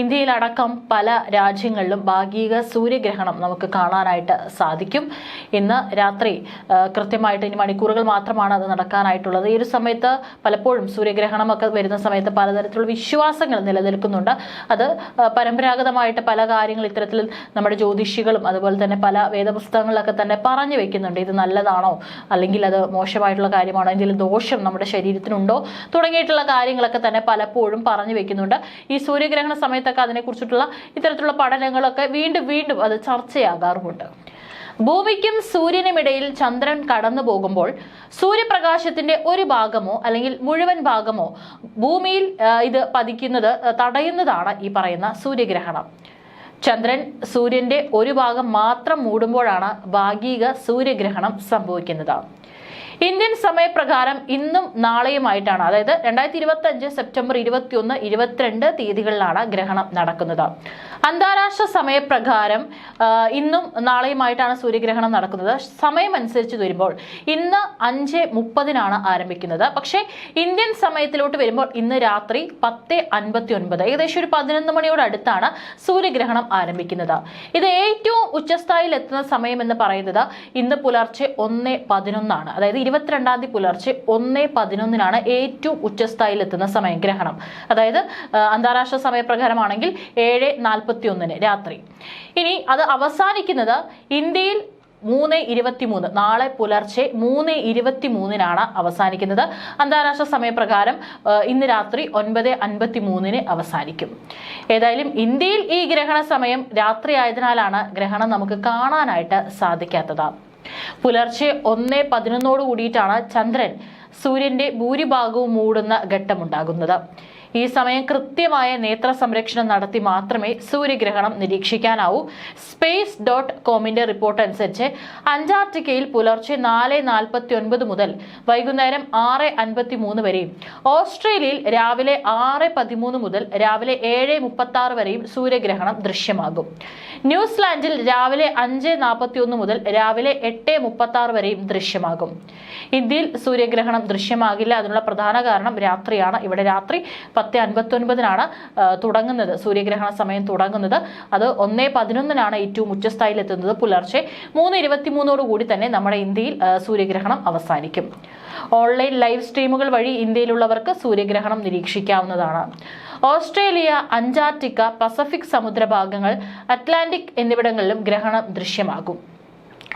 ഇന്ത്യയിലടക്കം പല രാജ്യങ്ങളിലും ഭാഗിക സൂര്യഗ്രഹണം നമുക്ക് കാണാനായിട്ട് സാധിക്കും. ഇന്ന് രാത്രി കൃത്യമായിട്ട് ഇനി മണിക്കൂറുകൾ മാത്രമാണ് അത് നടക്കാനായിട്ടുള്ളത്. ഈ ഒരു സമയത്ത് പലപ്പോഴും സൂര്യഗ്രഹണം ഒക്കെ വരുന്ന സമയത്ത് പലതരത്തിലുള്ള വിശ്വാസങ്ങൾ നിലനിൽക്കുന്നുണ്ട്. അത് പരമ്പരാഗതമായിട്ട് പല കാര്യങ്ങൾ ഇത്തരത്തിൽ നമ്മുടെ ജ്യോതിഷികളും അതുപോലെ തന്നെ പല വേദപുസ്തകങ്ങളിലൊക്കെ തന്നെ പറഞ്ഞു വെക്കുന്നുണ്ട്. ഇത് നല്ലതാണോ? അല്ലെങ്കിൽ അത് മോശമായിട്ടുള്ള കാര്യമാണോ? എന്തെങ്കിലും ദോഷം നമ്മുടെ ശരീരത്തിനുണ്ടോ? തുടങ്ങിയിട്ടുള്ള കാര്യങ്ങളൊക്കെ തന്നെ പലപ്പോഴും പറഞ്ഞു വെക്കുന്നുണ്ട്. ഈ സൂര്യഗ്രഹണ സമയത്തൊക്കെ അതിനെക്കുറിച്ചിട്ടുള്ള ഇത്തരത്തിലുള്ള പഠനങ്ങളൊക്കെ വീണ്ടും വീണ്ടും അത് ചർച്ചയാകാറുമുണ്ട്. ഭൂമിക്കും സൂര്യനുമിടയിൽ ചന്ദ്രൻ കടന്നു പോകുമ്പോൾ സൂര്യപ്രകാശത്തിന്റെ ഒരു ഭാഗമോ അല്ലെങ്കിൽ മുഴുവൻ ഭാഗമോ ഭൂമിയിൽ ഇത് പതിക്കുന്നത് തടയുന്നതാണ് ഈ പറയുന്ന സൂര്യഗ്രഹണം. ചന്ദ്രൻ സൂര്യന്റെ ഒരു ഭാഗം മാത്രം മൂടുമ്പോഴാണ് ഭാഗിക സൂര്യഗ്രഹണം സംഭവിക്കുന്നത്. ഇന്ത്യൻ സമയപ്രകാരം ഇന്നും നാളെയുമായിട്ടാണ്. അതായത് രണ്ടായിരത്തി ഇരുപത്തി അഞ്ച് സെപ്റ്റംബർ ഇരുപത്തിയൊന്ന് ഇരുപത്തിരണ്ട് തീയതികളിലാണ് ഗ്രഹണം നടക്കുന്നത്. അന്താരാഷ്ട്ര സമയപ്രകാരം ഇന്നും നാളെയുമായിട്ടാണ് സൂര്യഗ്രഹണം നടക്കുന്നത്. സമയമനുസരിച്ച് വരുമ്പോൾ ഇന്ന് അഞ്ച് മുപ്പതിനാണ് ആരംഭിക്കുന്നത്. പക്ഷേ ഇന്ത്യൻ സമയത്തിലോട്ട് വരുമ്പോൾ ഇന്ന് രാത്രി പത്ത് അൻപത്തി ഒൻപത് ഏകദേശം ഒരു പതിനൊന്ന് മണിയോട് അടുത്താണ് സൂര്യഗ്രഹണം ആരംഭിക്കുന്നത്. ഇത് ഏറ്റവും ഉച്ചസ്ഥായിൽ എത്തുന്ന സമയം എന്ന് പറയുന്നത് ഇന്ന് പുലർച്ചെ ഒന്ന് പതിനൊന്നാണ്. അതായത് ഇരുപത്തിരണ്ടാം തീയതി പുലർച്ചെ ഒന്ന് പതിനൊന്നിനാണ് ഏറ്റവും ഉച്ചസ്ഥായിൽ എത്തുന്ന സമയം ഗ്രഹണം. അതായത് അന്താരാഷ്ട്ര സമയപ്രകാരമാണെങ്കിൽ ഏഴ് നാൽപ്പത്തി ഒന്നിന് രാത്രി. ഇനി അത് അവസാനിക്കുന്നത് ഇന്ത്യയിൽ മൂന്ന് ഇരുപത്തിമൂന്ന് നാളെ പുലർച്ചെ മൂന്ന് ഇരുപത്തി മൂന്നിനാണ് അവസാനിക്കുന്നത്. അന്താരാഷ്ട്ര സമയപ്രകാരം ഇന്ന് രാത്രി ഒൻപത് അൻപത്തി മൂന്നിന് അവസാനിക്കും. ഏതായാലും ഇന്ത്യയിൽ ഈ ഗ്രഹണ സമയം രാത്രി ആയതിനാലാണ് ഗ്രഹണം നമുക്ക് കാണാനായിട്ട് സാധിക്കാത്തത്. പുലർച്ചെ ഒന്ന് പതിനൊന്നോട് കൂടിയിട്ടാണ് ചന്ദ്രൻ സൂര്യന്റെ ഭൂരിഭാഗവും മൂടുന്ന ഘട്ടമുണ്ടാകുന്നത്. ഈ സമയം കൃത്യമായ നേത്ര സംരക്ഷണം നടത്തി മാത്രമേ സൂര്യഗ്രഹണം നിരീക്ഷിക്കാനാവൂ. സ്പേസ് ഡോട്ട് കോമിന്റെ റിപ്പോർട്ട് അനുസരിച്ച് അന്റാർട്ടിക്കയിൽ പുലർച്ചെ നാല് നാൽപ്പത്തി ഒൻപത് മുതൽ വൈകുന്നേരം ആറ് അൻപത്തി മൂന്ന് വരെയും ഓസ്ട്രേലിയയിൽ രാവിലെ ആറ് പതിമൂന്ന് മുതൽ രാവിലെ ഏഴ് മുപ്പത്തി ആറ് വരെയും സൂര്യഗ്രഹണം ദൃശ്യമാകും. ന്യൂസിലാൻഡിൽ രാവിലെ അഞ്ച് നാൽപ്പത്തി ഒന്ന് മുതൽ രാവിലെ എട്ട് മുപ്പത്തി ആറ് വരെയും ദൃശ്യമാകും. ഇന്ത്യയിൽ സൂര്യഗ്രഹണം ദൃശ്യമാകില്ല അതിനുള്ള പ്രധാന കാരണം രാത്രിയാണ്. ഇവിടെ രാത്രി പത്ത് അൻപത്തി ഒൻപതിനാണ് തുടങ്ങുന്നത്. സൂര്യഗ്രഹണ സമയം തുടങ്ങുന്നത്. അത് ഒന്നേ പതിനൊന്നിനാണ് ഏറ്റവും ഉച്ചസ്ഥായിയിൽ എത്തുന്നത് പുലർച്ചെ മൂന്ന് ഇരുപത്തി മൂന്നോട് കൂടി തന്നെ നമ്മുടെ ഇന്ത്യയിൽ സൂര്യഗ്രഹണം അവസാനിക്കും. ഓൺലൈൻ ലൈവ് സ്ട്രീമുകൾ വഴി ഇന്ത്യയിലുള്ളവർക്ക് സൂര്യഗ്രഹണം നിരീക്ഷിക്കാവുന്നതാണ്. ഓസ്ട്രേലിയ അന്റാർട്ടിക്ക പസഫിക് സമുദ്ര ഭാഗങ്ങൾ അറ്റ്ലാന്റിക് എന്നിവിടങ്ങളിലും ഗ്രഹണം ദൃശ്യമാകും.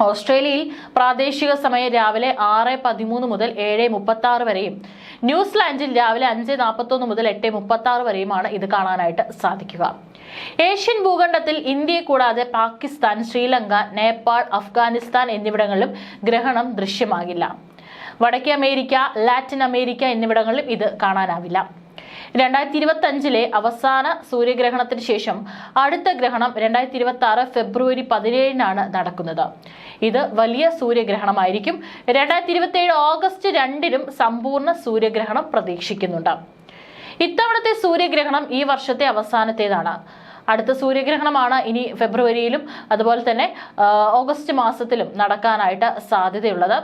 ഓസ്ട്രേലിയയിൽ പ്രാദേശിക സമയം രാവിലെ ആറ് പതിമൂന്ന് മുതൽ ഏഴ് മുപ്പത്തി ആറ് വരെയും ന്യൂസിലാൻഡിൽ രാവിലെ അഞ്ച് നാൽപ്പത്തൊന്ന് മുതൽ എട്ട് മുപ്പത്തി ആറ് വരെയുമാണ് ഇത് കാണാനായിട്ട് സാധിക്കുക. ഏഷ്യൻ ഭൂഖണ്ഡത്തിൽ ഇന്ത്യയെ കൂടാതെ പാകിസ്ഥാൻ ശ്രീലങ്ക നേപ്പാൾ അഫ്ഗാനിസ്ഥാൻ എന്നിവിടങ്ങളിലും ഗ്രഹണം ദൃശ്യമാകില്ല. വടക്കേ അമേരിക്ക ലാറ്റിൻ അമേരിക്ക എന്നിവിടങ്ങളിലും ഇത് കാണാനാവില്ല. രണ്ടായിരത്തി ഇരുപത്തി അഞ്ചിലെ അവസാന സൂര്യഗ്രഹണത്തിന് ശേഷം അടുത്ത ഗ്രഹണം രണ്ടായിരത്തി ഇരുപത്തി ആറ് ഫെബ്രുവരി പതിനേഴിനാണ് നടക്കുന്നത്. ഇത് വലിയ സൂര്യഗ്രഹണമായിരിക്കും. രണ്ടായിരത്തി ഇരുപത്തി ഏഴ് ഓഗസ്റ്റ് രണ്ടിനും സമ്പൂർണ സൂര്യഗ്രഹണം പ്രതീക്ഷിക്കുന്നുണ്ട്. ഇത്തവണത്തെ സൂര്യഗ്രഹണം ഈ വർഷത്തെ അവസാനത്തേതാണ്. അടുത്ത സൂര്യഗ്രഹണമാണ് ഇനി ഫെബ്രുവരിയിലും അതുപോലെ തന്നെ ഓഗസ്റ്റ് മാസത്തിലും നടക്കാനായിട്ട് സാധ്യതയുള്ളത്.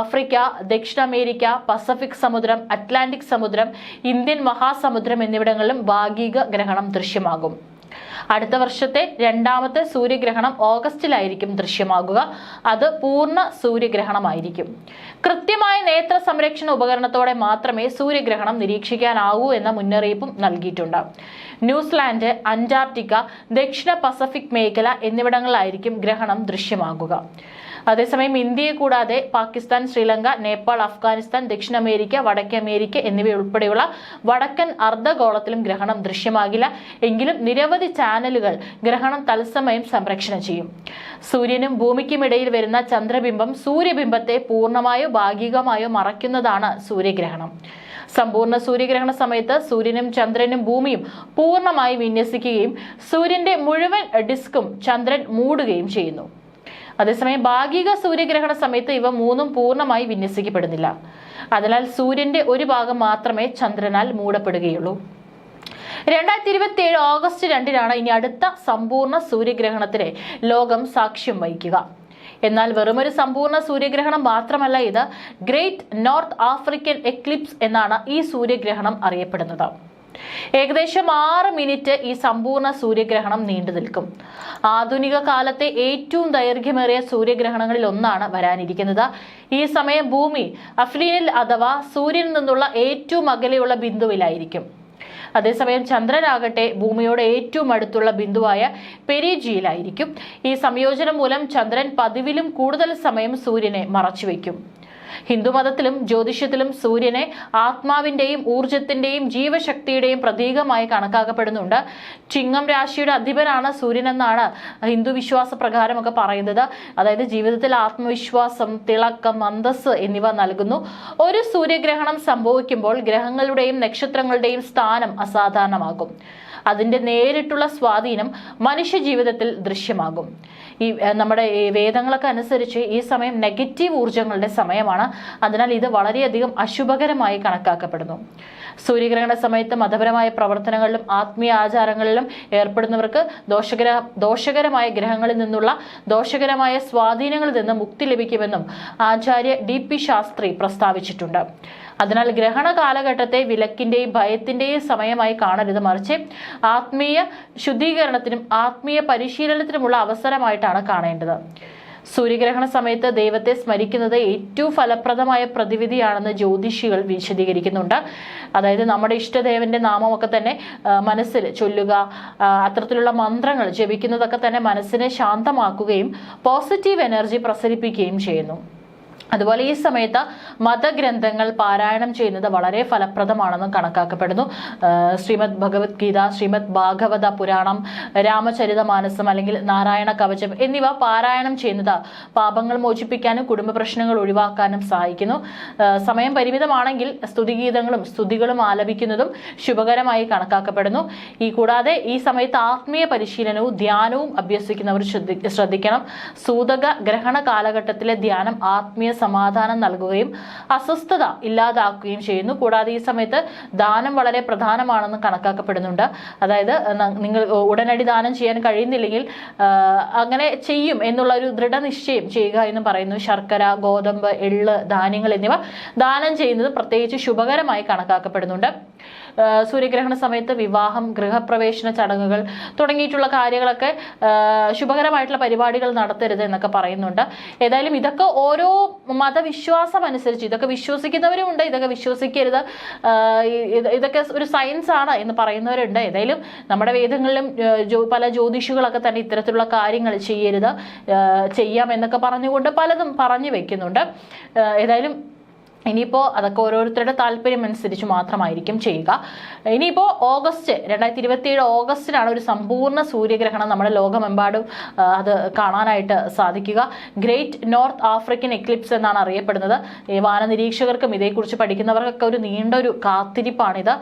ആഫ്രിക്ക ദക്ഷിണ അമേരിക്ക പസഫിക് സമുദ്രം അറ്റ്ലാന്റിക് സമുദ്രം ഇന്ത്യൻ മഹാസമുദ്രം എന്നിവിടങ്ങളിലും ഭാഗിക ഗ്രഹണം ദൃശ്യമാകും. അടുത്ത വർഷത്തെ രണ്ടാമത്തെ സൂര്യഗ്രഹണം ഓഗസ്റ്റിലായിരിക്കും ദൃശ്യമാകുക. അത് പൂർണ സൂര്യഗ്രഹണമായിരിക്കും. കൃത്യമായ നേത്ര സംരക്ഷണ ഉപകരണത്തോടെ മാത്രമേ സൂര്യഗ്രഹണം നിരീക്ഷിക്കാനാവൂ എന്ന മുന്നറിയിപ്പും നൽകിയിട്ടുണ്ട്. ന്യൂസിലാൻഡ് അന്റാർട്ടിക്ക ദക്ഷിണ പസഫിക് മേഖല എന്നിവിടങ്ങളിലായിരിക്കും ഗ്രഹണം ദൃശ്യമാകുക. അതേസമയം ഇന്ത്യയെ കൂടാതെ പാകിസ്ഥാൻ ശ്രീലങ്ക നേപ്പാൾ അഫ്ഗാനിസ്ഥാൻ ദക്ഷിണ അമേരിക്ക വടക്കേ അമേരിക്ക എന്നിവയുൾപ്പെടെയുള്ള വടക്കൻ അർദ്ധഗോളത്തിലും ഗ്രഹണം ദൃശ്യമാകില്ല. എങ്കിലും നിരവധി ചാനലുകൾ ഗ്രഹണം തത്സമയം സംപ്രേക്ഷണം ചെയ്യും. സൂര്യനും ഭൂമിക്കുമിടയിൽ വരുന്ന ചന്ദ്രബിംബം സൂര്യബിംബത്തെ പൂർണമായോ ഭാഗികമായോ മറയ്ക്കുന്നതാണ് സൂര്യഗ്രഹണം. സമ്പൂർണ സൂര്യഗ്രഹണ സമയത്ത് സൂര്യനും ചന്ദ്രനും ഭൂമിയും പൂർണമായി വിന്യസിക്കുകയും സൂര്യന്റെ മുഴുവൻ ഡിസ്കും ചന്ദ്രൻ മൂടുകയും ചെയ്യുന്നു. അതേസമയം ഭാഗിക സൂര്യഗ്രഹണ സമയത്ത് ഇവ മൂന്നും പൂർണമായി വിന്യസിക്കപ്പെടുന്നില്ല. അതിനാൽ സൂര്യന്റെ ഒരു ഭാഗം മാത്രമേ ചന്ദ്രനാൽ മൂടപ്പെടുകയുള്ളൂ. രണ്ടായിരത്തി ഇരുപത്തി ഏഴ് ഓഗസ്റ്റ് രണ്ടിനാണ് ഇനി അടുത്ത സമ്പൂർണ സൂര്യഗ്രഹണത്തിന് ലോകം സാക്ഷ്യം വഹിക്കുക. എന്നാൽ വെറുമൊരു സമ്പൂർണ സൂര്യഗ്രഹണം മാത്രമല്ല ഇത്. ഗ്രേറ്റ് നോർത്ത് ആഫ്രിക്കൻ എക്ലിപ്സ് എന്നാണ് ഈ സൂര്യഗ്രഹണം അറിയപ്പെടുന്നത്. ഏകദേശം ആറ് മിനിറ്റ് ഈ സമ്പൂർണ സൂര്യഗ്രഹണം നീണ്ടു നിൽക്കും. ആധുനിക കാലത്തെ ഏറ്റവും ദൈർഘ്യമേറിയ സൂര്യഗ്രഹണങ്ങളിൽ ഒന്നാണ് വരാനിരിക്കുന്നത്. ഈ സമയം ഭൂമി അഫ്ലീനിൽ അഥവാ സൂര്യനിൽ നിന്നുള്ള ഏറ്റവും അകലെയുള്ള ബിന്ദുവിലായിരിക്കും. അതേസമയം ചന്ദ്രനാകട്ടെ ഭൂമിയോട് ഏറ്റവും അടുത്തുള്ള ബിന്ദുവായ പെരിജിയിലായിരിക്കും. ഈ സംയോജനം മൂലം ചന്ദ്രൻ പതിവിലും കൂടുതൽ സമയം സൂര്യനെ മറച്ചുവെക്കും. ഹിന്ദുമതത്തിലും ജ്യോതിഷത്തിലും സൂര്യനെ ആത്മാവിന്റെയും ഊർജത്തിന്റെയും ജീവശക്തിയുടെയും പ്രതീകമായി കണക്കാക്കപ്പെടുന്നുണ്ട്. ചിങ്ങം രാശിയുടെ അധിപനാണ് സൂര്യൻ എന്നാണ് ഹിന്ദു വിശ്വാസ പ്രകാരമൊക്കെ പറയുന്നത്. അതായത് ജീവിതത്തിൽ ആത്മവിശ്വാസം തിളക്കം അന്തസ് എന്നിവ നൽകുന്നു. ഒരു സൂര്യഗ്രഹണം സംഭവിക്കുമ്പോൾ ഗ്രഹങ്ങളുടെയും നക്ഷത്രങ്ങളുടെയും സ്ഥാനം അസാധാരണമാകും. അതിന്റെ നേരിട്ടുള്ള സ്വാധീനം മനുഷ്യ ജീവിതത്തിൽ ദൃശ്യമാകും. ഈ നമ്മുടെ വേദങ്ങളൊക്കെ അനുസരിച്ച് ഈ സമയം നെഗറ്റീവ് ഊർജങ്ങളുടെ സമയമാണ്. അതിനാൽ ഇത് വളരെയധികം അശുഭകരമായി കണക്കാക്കപ്പെടുന്നു. സൂര്യഗ്രഹണ സമയത്ത് മതപരമായ പ്രവർത്തനങ്ങളിലും ആത്മീയ ആചാരങ്ങളിലും ഏർപ്പെടുന്നവർക്ക് ദോഷകര ദോഷകരമായ ഗ്രഹങ്ങളിൽ നിന്നുള്ള ദോഷകരമായ സ്വാധീനങ്ങളിൽ നിന്ന് മുക്തി ലഭിക്കുമെന്നും ആചാര്യ ഡി പി ശാസ്ത്രി പ്രസ്താവിച്ചിട്ടുണ്ട്. അതിനാൽ ഗ്രഹണ കാലഘട്ടത്തെ വിലക്കിന്റെയും ഭയത്തിന്റെയും സമയമായി കാണരുത് മറിച്ച് ആത്മീയ ശുദ്ധീകരണത്തിനും ആത്മീയ പരിശീലനത്തിനുമുള്ള അവസരമായിട്ടാണ് കാണേണ്ടത്. സൂര്യഗ്രഹണ സമയത്ത് ദൈവത്തെ സ്മരിക്കുന്നത് ഏറ്റവും ഫലപ്രദമായ പ്രതിവിധിയാണെന്ന് ജ്യോതിഷികൾ വിശദീകരിക്കുന്നുണ്ട്. അതായത് നമ്മുടെ ഇഷ്ടദേവന്റെ നാമമൊക്കെ തന്നെ മനസ്സിൽ ചൊല്ലുക അത്തരത്തിലുള്ള മന്ത്രങ്ങൾ ജപിക്കുന്നതൊക്കെ തന്നെ മനസ്സിനെ ശാന്തമാക്കുകയും പോസിറ്റീവ് എനർജി പ്രസരിപ്പിക്കുകയും ചെയ്യുന്നു. അതുപോലെ ഈ സമയത്ത് മതഗ്രന്ഥങ്ങൾ പാരായണം ചെയ്യുന്നത് വളരെ ഫലപ്രദമാണെന്നും കണക്കാക്കപ്പെടുന്നു. ശ്രീമദ് ഭഗവത്ഗീത ശ്രീമദ് ഭാഗവത പുരാണം രാമചരിതമാനസം അല്ലെങ്കിൽ നാരായണ കവചം എന്നിവ പാരായണം ചെയ്യുന്നത് പാപങ്ങൾ മോചിപ്പിക്കാനും കുടുംബ പ്രശ്നങ്ങൾ ഒഴിവാക്കാനും സഹായിക്കുന്നു. സമയം പരിമിതമാണെങ്കിൽ സ്തുതിഗീതങ്ങളും സ്തുതികളും ആലപിക്കുന്നതും ശുഭകരമായി കണക്കാക്കപ്പെടുന്നു. ഈ കൂടാതെ ഈ സമയത്ത് ആത്മീയ പരിശീലനവും ധ്യാനവും അഭ്യസിക്കുന്നവർ ശ്രദ്ധിക്കണം. സൂതക ഗ്രഹണ കാലഘട്ടത്തിലെ ധ്യാനം ആത്മീയ സമാധാനം നൽകുകയും അസ്വസ്ഥത ഇല്ലാതാക്കുകയും ചെയ്യുന്നു. കൂടാതെ ഈ സമയത്ത് ദാനം വളരെ പ്രധാനമാണെന്ന് കണക്കാക്കപ്പെടുന്നുണ്ട്. അതായത് നിങ്ങൾ ഉടനടി ദാനം ചെയ്യാൻ കഴിയുന്നില്ലെങ്കിൽ അങ്ങനെ ചെയ്യും എന്നുള്ള ഒരു ദൃഢനിശ്ചയം ചെയ്യുക എന്ന് പറയുന്നു. ശർക്കര ഗോതമ്പ് എള്ള് ധാന്യങ്ങൾ എന്നിവ ദാനം ചെയ്യുന്നത് പ്രത്യേകിച്ച് ശുഭകരമായി കണക്കാക്കപ്പെടുന്നുണ്ട്. സൂര്യഗ്രഹണ സമയത്ത് വിവാഹം ഗൃഹപ്രവേശന ചടങ്ങുകൾ തുടങ്ങിയിട്ടുള്ള കാര്യങ്ങളൊക്കെ ശുഭകരമായിട്ടുള്ള പരിപാടികൾ നടത്തരുത് എന്നൊക്കെ പറയുന്നുണ്ട്. ഏതായാലും ഇതൊക്കെ ഓരോ മതവിശ്വാസം അനുസരിച്ച് ഇതൊക്കെ വിശ്വസിക്കുന്നവരുമുണ്ട് ഇതൊക്കെ വിശ്വസിക്കരുത്. ഇതൊക്കെ ഒരു സയൻസ് ആണ് എന്ന് പറയുന്നവരുണ്ട്. ഏതായാലും നമ്മുടെ വേദങ്ങളിലും പല ജ്യോതിഷികളൊക്കെ തന്നെ ഇത്തരത്തിലുള്ള കാര്യങ്ങൾ ചെയ്യരുത്. ചെയ്യാം എന്നൊക്കെ പറഞ്ഞുകൊണ്ട് പലതും പറഞ്ഞു വെക്കുന്നുണ്ട്. ഏതായാലും ഇനിയിപ്പോൾ അതൊക്കെ ഓരോരുത്തരുടെ താല്പര്യം അനുസരിച്ച് മാത്രമായിരിക്കും ചെയ്യുക. ഇനിയിപ്പോൾ ഓഗസ്റ്റ് രണ്ടായിരത്തി ഇരുപത്തിയേഴ് ഓഗസ്റ്റിലാണ് ഒരു സമ്പൂർണ സൂര്യഗ്രഹണം നമ്മുടെ ലോകമെമ്പാടും അത് കാണാനായിട്ട് സാധിക്കുക. ഗ്രേറ്റ് നോർത്ത് ആഫ്രിക്കൻ എക്ലിപ്സ് എന്നാണ് അറിയപ്പെടുന്നത്. ഈ വാനനിരീക്ഷകർക്കും ഇതേക്കുറിച്ച് പഠിക്കുന്നവർക്കൊക്കെ ഒരു നീണ്ടൊരു കാത്തിരിപ്പാണിത്.